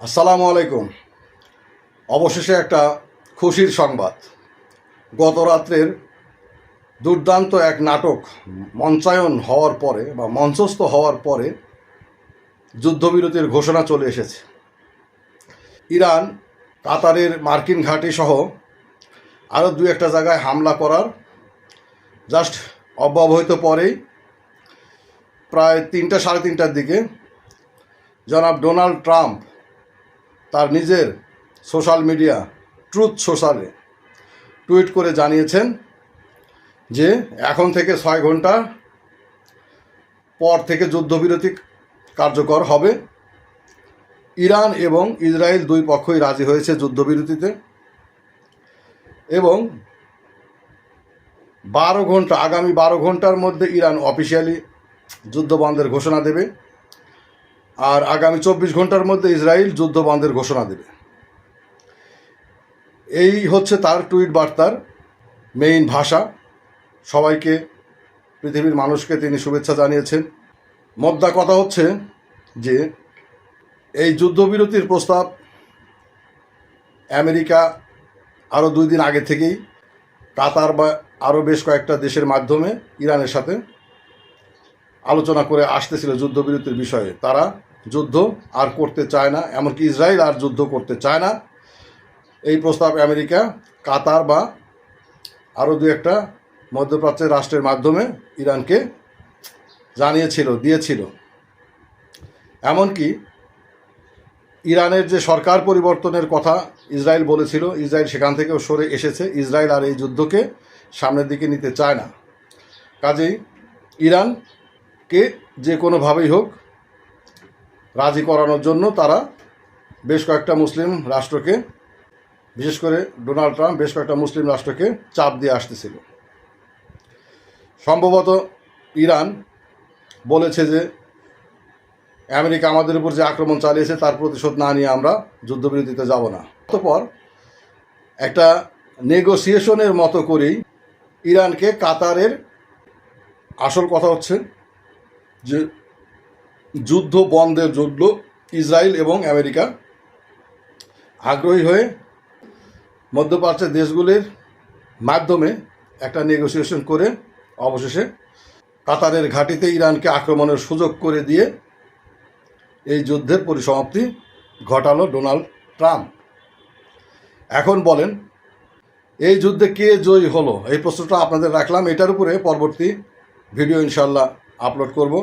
আসসালামু আলাইকুম। অবশেষে একটা খুশির সংবাদ। গত রাত্রের দুর্দান্ত এক নাটক মঞ্চায়ন হওয়ার পরে বা মঞ্চস্থ হওয়ার পরে যুদ্ধবিরতির ঘোষণা চলে এসেছে। ইরান, কাতারের মার্কিন ঘাঁটি সহ আরও দু একটা জায়গায় হামলা করার জাস্ট অব্যবহিত পরেই প্রায় তিনটা সাড়ে তিনটার দিকে জনাব ডোনাল্ড ট্রাম্প তার নিজের সোশ্যাল মিডিয়া, ট্রুথ সোশ্যালে টুইট করে জানিয়েছেন যে এখন থেকে ছয় ঘণ্টা পর থেকে যুদ্ধবিরতি কার্যকর হবে। ইরান এবং ইসরায়েল দুই পক্ষই রাজি হয়েছে যুদ্ধবিরতিতে এবং বারো ঘণ্টা, আগামী বারো ঘণ্টার মধ্যে ইরান অফিসিয়ালি যুদ্ধ বন্ধের ঘোষণা দেবে। আর আগামী চব্বিশ ঘণ্টার মধ্যে ইসরায়েল যুদ্ধ বন্ধের ঘোষণা দেবে। এই হচ্ছে তার টুইট বার্তার মেইন ভাষা। সবাইকে, পৃথিবীর মানুষকে তিনি শুভেচ্ছা জানিয়েছেন। মদ্দা কথা হচ্ছে যে, এই যুদ্ধবিরতির প্রস্তাব আমেরিকা আরও দুই দিন আগে থেকেই, কাতার বা আরও বেশ কয়েকটা দেশের মাধ্যমে ইরানের সাথে আলোচনা করে আসতেছিল যুদ্ধবিরতির বিষয়ে। তারা যুদ্ধ আর করতে চায় না, এমনকি ইসরায়েল আর যুদ্ধ করতে চায় না। এই প্রস্তাব আমেরিকা, কাতার বা আরও দু একটা মধ্যপ্রাচ্যের রাষ্ট্রের মাধ্যমে ইরানকে জানিয়েছিল, দিয়েছিল। এমনকি ইরানের যে সরকার পরিবর্তনের কথা ইসরায়েল বলেছিল, ইসরায়েল সেখান থেকেও সরে এসেছে, ইসরায়েল আর এই যুদ্ধকে সামনের দিকে নিতে চায় না। কাজেই ইরানকে যে কোনোভাবেই হোক রাজি করানোর জন্য তারা বেশ কয়েকটা মুসলিম রাষ্ট্রকে, বিশেষ করে ডোনাল্ড ট্রাম্প বেশ কয়েকটা মুসলিম রাষ্ট্রকে চাপ দিয়ে আসতেছিল। সম্ভবত ইরান বলেছে যে আমেরিকা আমাদের উপর যে আক্রমণ চালিয়েছে তার প্রতিশোধ না নিয়ে আমরা যুদ্ধবিরতিতে যাব না। অতপর একটা নেগোসিয়েশনের মতো করেই ইরানকে কাতারের আসল কথা হচ্ছে যে যুদ্ধ বন্ধের জন্য ইসরায়েল এবং আমেরিকা। আগ্রহী হয়ে মধ্যপ্রাচ্যের দেশগুলির মাধ্যমে একটা নেগোসিয়েশন করে অবশেষে কাতারের ঘাঁটিতে ইরানকে আক্রমণের সুযোগ করে দিয়ে এই যুদ্ধের পরিসমাপ্তি ঘটালো ডোনাল্ড ট্রাম্প। এখন বলেন, এই যুদ্ধে কে জয়ী হলো? এই প্রশ্নটা আপনাদের রাখলাম। এটার উপরে পরবর্তী ভিডিও ইনশাল্লাহ আপলোড করব।